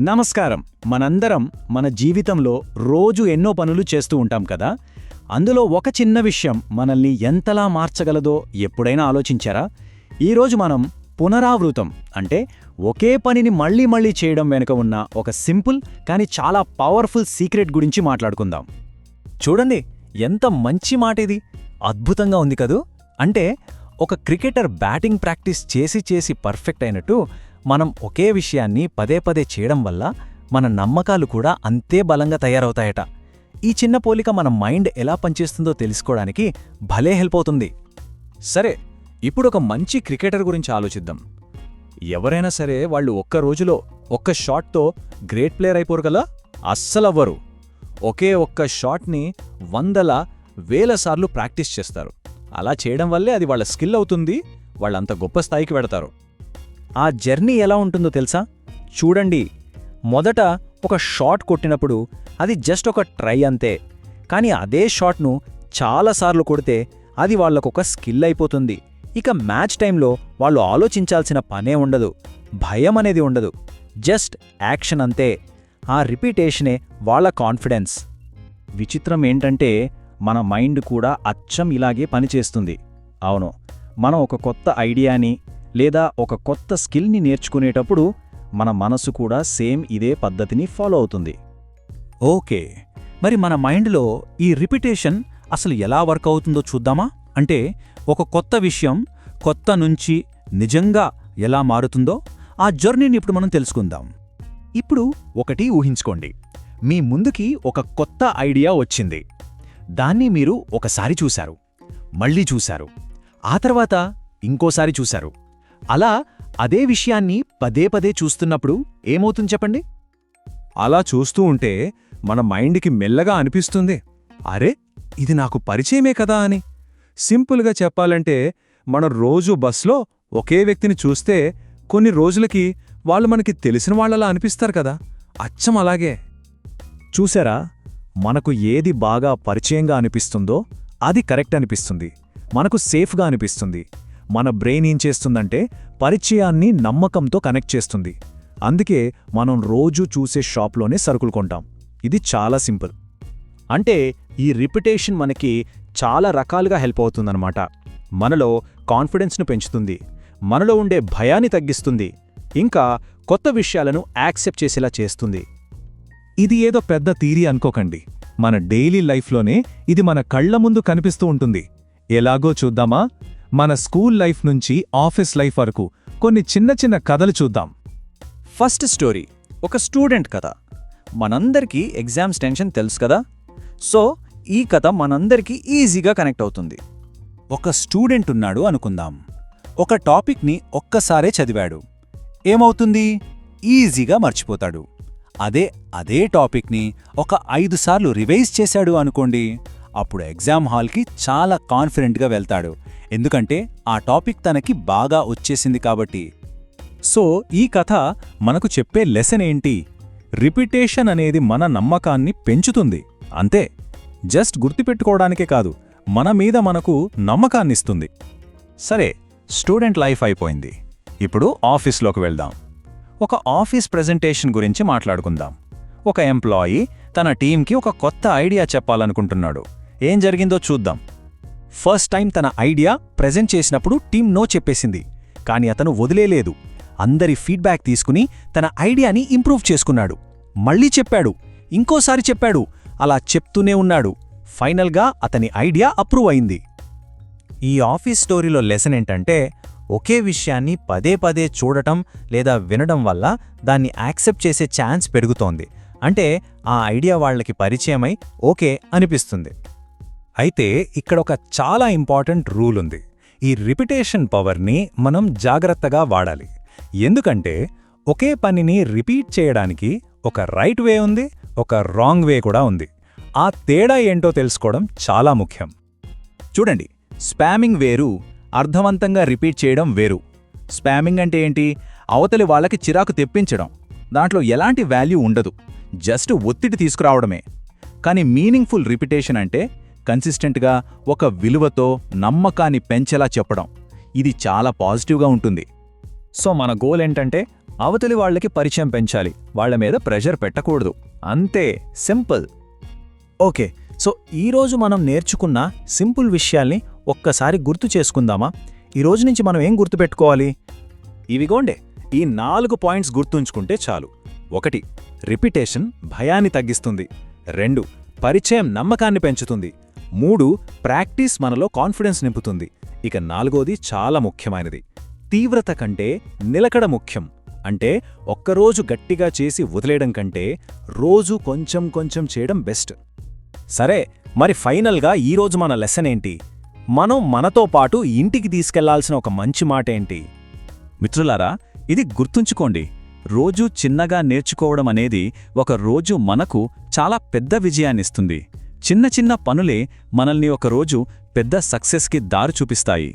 నమస్కారం. మనందరం మన జీవితంలో రోజు ఎన్నో పనులు చేస్తూ ఉంటాం కదా? అందులో ఒక చిన్న విషయం మనల్ని ఎంతలా మార్చగలదో ఎప్పుడైనా ఆలోచించారా? ఈరోజు మనం పునరావృతం అంటే ఒకే పనిని మళ్ళీ మళ్ళీ చేయడం వెనుక ఉన్న ఒక సింపుల్ కానీ చాలా పవర్ఫుల్ సీక్రెట్ గురించి మాట్లాడుకుందాం. చూడండి ఎంత మంచి మాట ఇది. అద్భుతంగా ఉంది కదూ? అంటే ఒక క్రికెటర్ బ్యాటింగ్ ప్రాక్టీస్ చేసి చేసి పర్ఫెక్ట్ అయినట్టు మనం ఒకే విషయాన్ని పదే పదే చేయడం వల్ల మన నమ్మకాలు కూడా అంతే బలంగా తయారవుతాయట. ఈ చిన్న పోలిక మన మైండ్ ఎలా పనిచేస్తుందో తెలుసుకోవడానికి భలే హెల్ప్ అవుతుంది. సరే ఇప్పుడు ఒక మంచి క్రికెటర్ గురించి ఆలోచిద్దాం. ఎవరైనా సరే వాళ్ళు ఒక్క రోజులో ఒక్క షాట్తో గ్రేట్ ప్లేయర్ అయిపోరు కదా? అస్సలవ్వరు. ఒకే ఒక్క షాట్ని వందల వేల సార్లు ప్రాక్టీస్ చేస్తారు. అలా చేయడం వల్లే అది వాళ్ళ స్కిల్ అవుతుంది వాళ్ళంత గొప్ప స్థాయికి పెడతారు ఆ జర్నీ ఎలా ఉంటుందో తెలుసా? చూడండి. మొదట ఒక షాట్ కొట్టినప్పుడు అది జస్ట్ ఒక ట్రై అంతే. కానీ అదే షాట్ను చాలాసార్లు కొడితే అది వాళ్ళకొక స్కిల్ అయిపోతుంది. ఇక మ్యాచ్ టైంలో వాళ్ళు ఆలోచించాల్సిన పనే ఉండదు. భయం అనేది ఉండదు. జస్ట్ యాక్షన్ అంతే. ఆ రిపీటేషనే వాళ్ళ కాన్ఫిడెన్స్. విచిత్రం ఏంటంటే మన మైండ్ కూడా అచ్చం ఇలాగే పనిచేస్తుంది. అవును. మనం ఒక కొత్త ఐడియాని లేదా ఒక కొత్త స్కిల్ని నేర్చుకునేటప్పుడు మన మనసు కూడా సేమ్ ఇదే పద్ధతిని ఫాలో అవుతుంది. ఓకే. మరి మన మైండ్లో ఈ రిపిటేషన్ అసలు ఎలా వర్క్ అవుతుందో చూద్దామా? అంటే ఒక కొత్త విషయం కొత్త నుంచి నిజంగా ఎలా మారుతుందో ఆ జర్నీని ఇప్పుడు మనం తెలుసుకుందాం. ఇప్పుడు ఒకటి ఊహించుకోండి. మీ ముందుకి ఒక కొత్త ఐడియా వచ్చింది. దాన్ని మీరు ఒకసారి చూశారు. మళ్ళీ చూశారు. ఆ తర్వాత ఇంకోసారి చూశారు. అలా అదే విషయాన్ని పదే పదే చూస్తున్నప్పుడు ఏమవుతుంది చెప్పండి? అలా చూస్తూ ఉంటే మన మైండ్కి మెల్లగా అనిపిస్తుంది. అరే ఇది నాకు పరిచయమే కదా అని. సింపుల్గా చెప్పాలంటే మన రోజు బస్లో ఒకే వ్యక్తిని చూస్తే కొన్ని రోజులకి వాళ్ళు మనకి తెలిసిన వాళ్ళలా అనిపిస్తారు కదా. అచ్చం అలాగే. చూసారా? మనకు ఏది బాగా పరిచయంగా అనిపిస్తుందో అది కరెక్ట్ అనిపిస్తుంది. మనకు సేఫ్గా అనిపిస్తుంది. మన బ్రెయిన్ ఏం చేస్తుందంటే పరిచయాన్ని నమ్మకంతో కనెక్ట్ చేస్తుంది. అందుకే మనం రోజూ చూసే షాప్లోనే సరుకులు కొంటాం. ఇది చాలా సింపుల్. అంటే ఈ రిపిటేషన్ మనకి చాలా రకాలుగా హెల్ప్ అవుతుందన్నమాట. మనలో కాన్ఫిడెన్స్ను పెంచుతుంది. మనలో ఉండే భయాన్ని తగ్గిస్తుంది. ఇంకా కొత్త విషయాలను యాక్సెప్ట్ చేసేలా చేస్తుంది. ఇది ఏదో పెద్ద తీరి అనుకోకండి. మన డైలీ లైఫ్లోనే ఇది మన కళ్ళ ముందు కనిపిస్తూ ఉంటుంది. ఎలాగో చూద్దామా? మన స్కూల్ లైఫ్ నుంచి ఆఫీస్ లైఫ్ వరకు కొన్ని చిన్న చిన్న కథలు చూద్దాం. ఫస్ట్ స్టోరీ ఒక స్టూడెంట్ కథ. మనందరికీ ఎగ్జామ్స్ టెన్షన్ తెలుసు కదా? సో ఈ కథ మనందరికీ ఈజీగా కనెక్ట్ అవుతుంది. ఒక స్టూడెంట్ ఉన్నాడు అనుకుందాం. ఒక టాపిక్ని ఒక్కసారే చదివాడు. ఏమవుతుంది? ఈజీగా మర్చిపోతాడు. అదే అదే టాపిక్ని ఒక ఐదు సార్లు రివైజ్ చేశాడు అనుకోండి అప్పుడు ఎగ్జామ్ హాల్కి చాలా కాన్ఫిడెంట్గా వెళ్తాడు. ఎందుకంటే ఆ టాపిక్ తనకి బాగా వచ్చేసింది కాబట్టి. సో ఈ కథ మనకు చెప్పే లెసన్ ఏంటి? రిపిటేషన్ అనేది మన నమ్మకాన్ని పెంచుతుంది. అంతే. జస్ట్ గుర్తుపెట్టుకోవడానికే కాదు మన మీద మనకు నమ్మకాన్నిస్తుంది సరే స్టూడెంట్ లైఫ్ అయిపోయింది. ఇప్పుడు ఆఫీస్లోకి వెళ్దాం. ఒక ఆఫీస్ ప్రెజెంటేషన్ గురించి మాట్లాడుకుందాం. ఒక ఎంప్లాయీ తన టీంకి ఒక కొత్త ఐడియా చెప్పాలనుకుంటున్నాడు. ఏం జరిగిందో చూద్దాం. ఫస్ట్ టైం తన ఐడియా ప్రెజెంట్ చేసినప్పుడు టీం నో చెప్పేసింది. కానీ అతను వదిలేలేదు. అందరి ఫీడ్బ్యాక్ తీసుకుని తన ఐడియాని ఇంప్రూవ్ చేసుకున్నాడు. మళ్ళీ చెప్పాడు. ఇంకోసారి చెప్పాడు. అలా చెప్తూనే ఉన్నాడు. ఫైనల్గా అతని ఐడియా అప్రూవ్ అయింది. ఈ ఆఫీస్ స్టోరీలో లెసన్ ఏంటంటే ఒకే విషయాన్ని పదే పదే చూడటం లేదా వినడం వల్ల దాన్ని యాక్సెప్ట్ చేసే ఛాన్స్ పెరుగుతోంది. అంటే ఆ ఐడియా వాళ్ళకి పరిచయమై ఓకే అనిపిస్తుంది. అయితే ఇక్కడ ఒక చాలా ఇంపార్టెంట్ రూల్ ఉంది. ఈ రిపిటేషన్ పవర్ని మనం జాగ్రత్తగా వాడాలి. ఎందుకంటే ఒకే పనిని రిపీట్ చేయడానికి ఒక రైట్ వే ఉంది ఒక రాంగ్ వే కూడా ఉంది. ఆ తేడా ఏంటో తెలుసుకోవడం చాలా ముఖ్యం. చూడండి స్పామింగ్ వేరు అర్థవంతంగా రిపీట్ చేయడం వేరు. స్పామింగ్ అంటే ఏంటి? అవతలి వాళ్ళకి చిరాకు తెప్పించడం. దాంట్లో ఎలాంటి వాల్యూ ఉండదు. జస్ట్ ఒత్తిడి తీసుకురావడమే. కానీ మీనింగ్ఫుల్ రిపిటేషన్ అంటే కన్సిస్టెంట్గా ఒక విలువతో నమ్మకాన్ని పెంచేలా చెప్పడం. ఇది చాలా పాజిటివ్గా ఉంటుంది. సో మన గోల్ ఏంటంటే అవతలి వాళ్ళకి పరిచయం పెంచాలి. వాళ్ళ మీద ప్రెషర్ పెట్టకూడదు. అంతే. సింపుల్. ఓకే. సో ఈరోజు మనం నేర్చుకున్న సింపుల్ విషయాల్ని ఒక్కసారి గుర్తు చేసుకుందామా? ఈ రోజు నుంచి మనం ఏం గుర్తుపెట్టుకోవాలి ఇవిగోండే. ఈ నాలుగు పాయింట్స్ గుర్తుంచుకుంటే చాలు. ఒకటి రిపిటేషన్ భయాన్ని తగ్గిస్తుంది. రెండు పరిచయం నమ్మకాన్ని పెంచుతుంది. మూడు ప్రాక్టీస్ మనలో కాన్ఫిడెన్స్ నింపుతుంది. ఇక నాలుగోది చాలా ముఖ్యమైనది. తీవ్రత కంటే నిలకడ ముఖ్యం. అంటే ఒక్కరోజు గట్టిగా చేసి వదిలేయడం కంటే రోజు కొంచెం కొంచెం చేయడం బెస్ట్. సరే మరి ఫైనల్గా ఈరోజు మన లెసన్ ఏంటి? మనం మనతో పాటు ఇంటికి తీసుకెళ్ళాల్సిన ఒక మంచి మాట ఏంటి? మిత్రులారా ఇది గుర్తుంచుకోండి. రోజూ చిన్నగా నేర్చుకోవడం అనేది ఒక రోజు మనకు చాలా పెద్ద విజయాన్నిస్తుంది. చిన్న చిన్న పనులే మనల్ని ఒక రోజు పెద్ద సక్సెస్కి దారి చూపిస్తాయి.